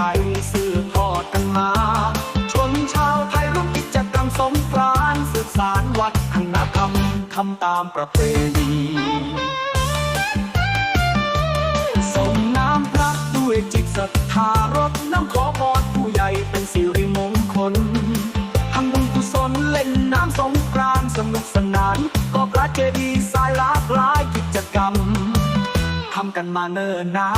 ไทยสืบทอดกันมา ชนชาวไทยร่วมกิจกรรมสงกรานต์สืบสารวัฒนธรรมทำตามประเพณีส่งน้ำพระด้วยจิตศรัทธารดน้ำขอพรผู้ใหญ่เป็นสิริมงคลทำบุญกุศลเล่นน้ำสงกรานต์สนุกสนานก็พระเจดีย์ำกันมาเนิ่นนา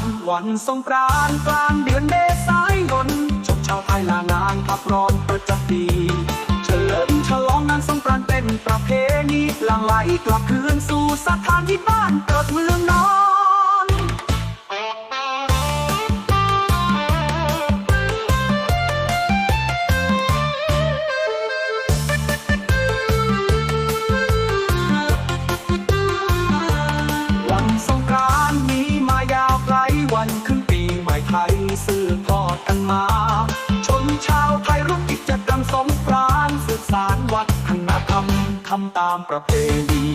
น วันสงกรานต์กลางเดือนเมษายนชมชาวไทยลางานพับร้อนประจำปีเฉลิมฉลองงานสงกรานต์เป็นประเพณีหลังไหลกลับคืนสู่สถานที่บ้านเกิดเมืองนอน ตามประเพณี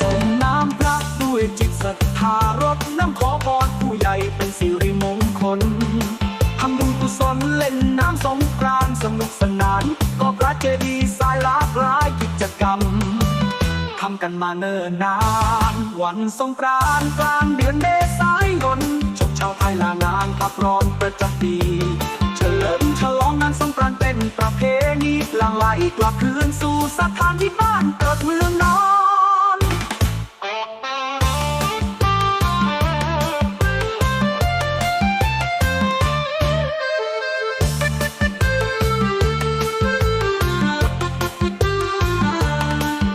ส่งน้ำพระด้วยจิตศรัทธารดน้ำขอพรผู้ใหญ่เป็นสิริมงคลทำบุญกุศลเล่นน้ำสงกรานสนุกสนาน ก็พระเจดีย์สายลากหลายกิจกรรมทำกันมาเนิ่นนาน วันสงกรานต์กลางเดือนเมษายนชมชาวไทยลางานพักร้อนประจำปี หลั่งไหลกลับคืนสู่สถานที่บ้านเกิดเมืองนอน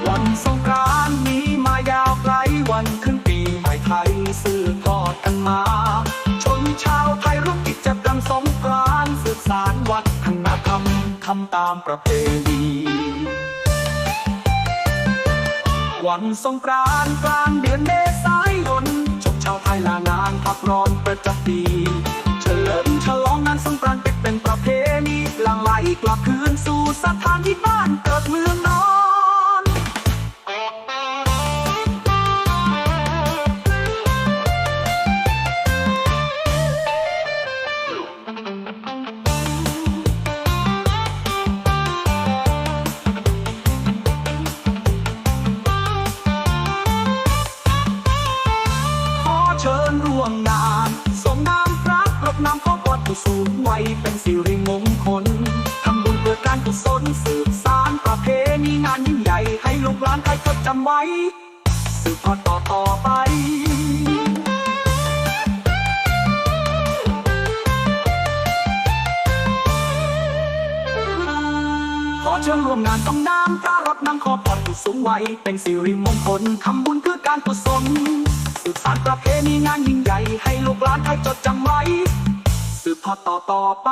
วันสงกรานต์มีมายาวไกลวันขึ้นปีใหม่ไทยสืบทอดกันมาำตามประเพณี วันสงกรานต์กลางเดือนเมษายนชมชาวไทยลางานพักร้อนประจำปีเฉลิมฉลองงานสงกรานต์เป็นประเพณีหลังไหลกลับคืนสู่สถานที่บ้านเกิดเมือง วมงานสมน้ำพระรดน้ำข้อพรผู้สูงวัยเป็นสิริมงคลทำบุญเพื่อการกุศลสืบสารประเพณีงานยิ่งใหญ่ให้ลูกหลานไทยจดจำไว้สืบทอดต่อต่อไป อเชิญร่วมงานต้องน้ำพระรดน้ำขอพรผู้สูงวัยเป็นสิริมงคลทำบุญเพื่อการกุศลสืบสานประเพณีงานยิ่งใหญ่ให้ลูกหลานไทยจดจำไว้สืบทอดต่อต่อไป